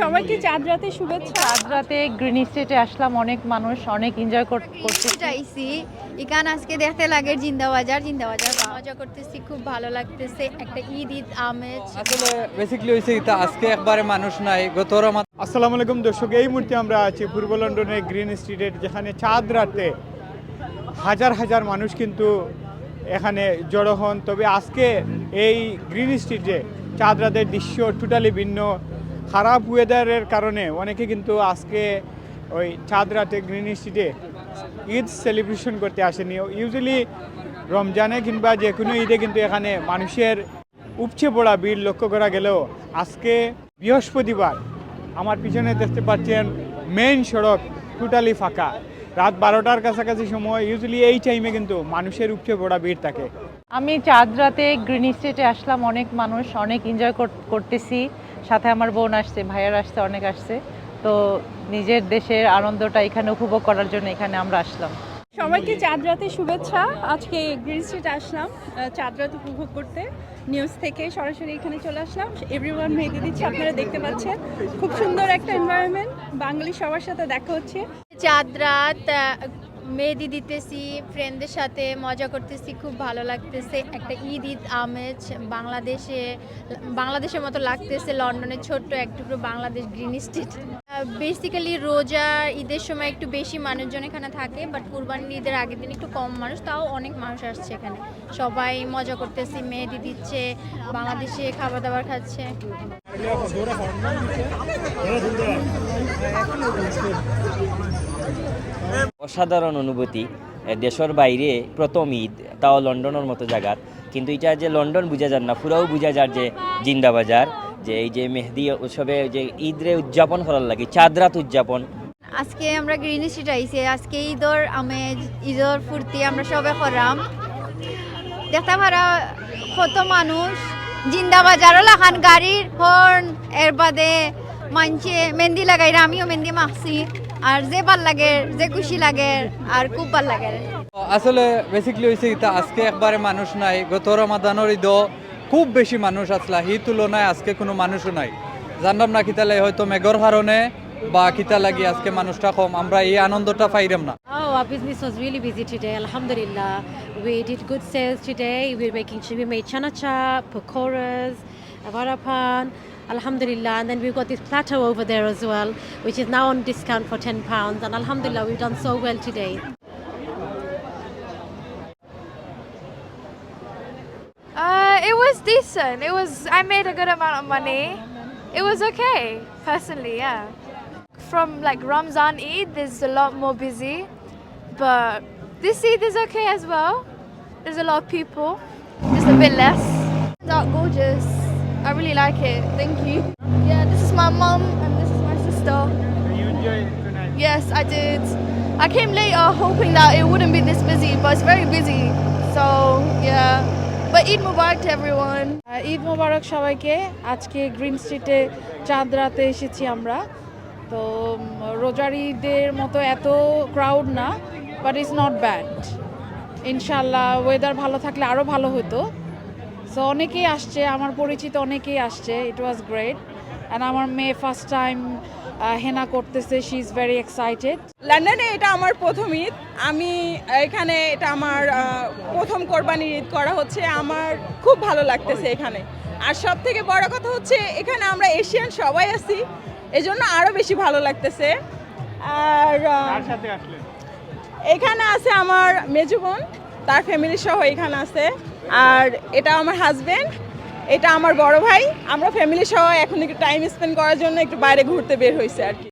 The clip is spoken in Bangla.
সবাইকে চাঁদ রাতে শুভেচ্ছা। রাত রাতে গ্রিন স্টেটে আসলাম অনেক মানুষ অনেক এনজয় করতে চাইছি এখানে আজকে দেখতে লাগে জিন্দা বাজার জিন্দা বাজার মজা করতেছি খুব ভালো লাগতেছে। একটা ঈদ ঈদ আমেজ। আসলে বেসিকলি হয়েছে এটা আজকে একবারে মানুষ নাই গত আসসালামু আলাইকুম দর্শক এই মুহূর্তে আমরা আছি পূর্ব লন্ডনের গ্রিন স্ট্রিটের যেখানে চাঁদ রাতে হাজার হাজার মানুষ কিন্তু এখানে জড়ো হন। তবে আজকে এই গ্রিন স্ট্রিটে চাঁদ রাতের দৃশ্য টোটালি ভিন্ন। খারাপ ওয়েদারের কারণে অনেকে কিন্তু আজকে ওই চাঁদ রাতে গ্রিন স্ট্রিটে ঈদ সেলিব্রেশন করতে আসেনি। ইউজুয়ালি রমজানে কিংবা যে কোনো ঈদে কিন্তু এখানে মানুষের উপচে পড়া ভিড় লক্ষ্য করা গেলেও আজকে বৃহস্পতিবার আমার পিছনে দেখতে পাচ্ছেন মেইন সড়ক টোটালি ফাঁকা। রাত বারোটার কাছাকাছি সময় ইউজুয়ালি এই টাইমে কিন্তু মানুষের উপচে পড়া ভিড় থাকে। আমি চাঁদ রাতে গ্রিন স্টেটে আসলাম, অনেক মানুষ, অনেক এনজয় করতেছি। সাথে আমার বোন আসছে ভাইয়ার আসছে অনেক আসছে। তো নিজের দেশের আনন্দটা এখানে উপভোগ করার জন্য এখানে আমরা আসলাম। সবাইকে চাঁদ রাতে শুভেচ্ছা। আজকে গ্রিন স্ট্রিট আসলাম আহ, চাঁদ রাত উপভোগ করতে। নিউজ থেকে সরাসরি এখানে চলে আসলাম। এভরিওয়ান মেহেদি দিচ্ছে আপনারা দেখতে পাচ্ছেন। খুব সুন্দর একটা এনভায়রনমেন্ট বাঙালি সবার সাথে দেখা হচ্ছে। চাঁদ রাত মেহেদি দিতেছি ফ্রেন্ডদের সাথে মজা করতেছি, খুব ভালো লাগতেছে। একটা ঈদ ঈদ আমেজ বাংলাদেশে, বাংলাদেশের মতো লাগতেছে, লন্ডনের ছোট্ট একটুকরো বাংলাদেশ গ্রিন স্ট্রিট বেসিক্যালি রোজা, ঈদের সময় একটু বেশি মানুষজন এখানে থাকে বাট কুরবানির ঈদের আগের দিন একটু কম মানুষ, তাও অনেক মানুষ আসছে এখানে। সবাই মজা করতেছি, মেহেদি দিচ্ছে, বাংলাদেশে খাবার দাবার খাচ্ছে অসাধারণ অনুভূতি। দেশের বাইরে প্রথম ঈদ, তাও লন্ডনের মতো জায়গার কিন্তু এটা যে লন্ডন বুঝা যার না, পুরাও বুঝা যার যে জিন্দা বাজার যে এই যে মেহেদি উৎসবে যে ঈদরে উদযাপন করার লাগে চাঁদরাত উদযাপন। আজকে আমরা গ্রিন স্ট্রিট আইছি, আজকে ঈদর আমেজ ঈদর ফুর্তি আমরা সবে করাম। দেখতে পারা কত মানুষ জিন্দা বাজারও লাখান গাড়ির হর্ন, এর বাদে মানছে মেহেন্দি লাগাই আমিও মেহেন্দি মাখছি। আর যে ভালো লাগে যে খুশি লাগে আর খুব ভালো লাগে। আসলে বেসিকলি হয়েছে এটা আজকে একবারে মানুষ নাই। গত রমাদানের ঈদও খুব বেশি মানুষ আসলা সেই তুলনায় আজকে কোনো মানুষও নাই। জানলাম না কিতালে হয়তো মেঘর কারণে বা কিতা লাগি আজকে মানুষটা কম। আমরা এই আনন্দটা পাইরাম না। Oh, our business was really busy today. Alhamdulillah, we did good sales today. We're making we made chana chap, pakoras, varapan. Alhamdulillah, and then we've got this plateau over there as well, which is now on discount for ten pounds. And Alhamdulillah, we've done so well today. Uh, it was decent. It was. I made a good amount of money. It was okay, personally. Yeah. From like Ramzan Eid, there's a lot more busy, but this Eid is okay as well. There's a lot of people, just a bit less. It's gorgeous. I really like it. Thank you. Yeah, this is my mum and this is my sister. You enjoy it tonight? Yes, I did. I came later hoping that it wouldn't be this busy, but it's very busy. So yeah. But Eid Mubarak to everyone. Eid মোবারক সবাইকে আজকে গ্রিন স্ট্রিটে চাঁদ রাতে এসেছি আমরা তো রোজার ঈদের মতো এত ক্রাউড না বাট ইটস নট ব্যাড ইনশাল্লাহ ওয়েদার ভালো থাকলে আরও ভালো হতো সো অনেকেই আসছে আমার পরিচিত অনেকেই আসছে ইট ওয়াজ গ্রেট অ্যান্ড আমার মেয়ে ফার্স্ট টাইম হেনা করতেছে শি ইজ ভেরি এক্সাইটেড লন্ডনে এটা আমার প্রথম ঈদ। আমি এখানে এটা আমার প্রথম কোরবানির ঈদ করা হচ্ছে। আমার খুব ভালো লাগতেছে এখানে। আর সব থেকে বড় কথা হচ্ছে এখানে আমরা এশিয়ান সবাই আছি এজন্য আরও বেশি ভালো লাগতেছে। আর সাথে এখানে আছে আমার মেজু বোন তার ফ্যামিলি সহ এখানে আছে। আর এটা আমার হাজব্যান্ড এটা আমার বড় ভাই। আমরা ফ্যামিলি সহ এখন একটু টাইম স্পেন্ড করার জন্য একটু বাইরে ঘুরতে বের হয়েছে আর কি।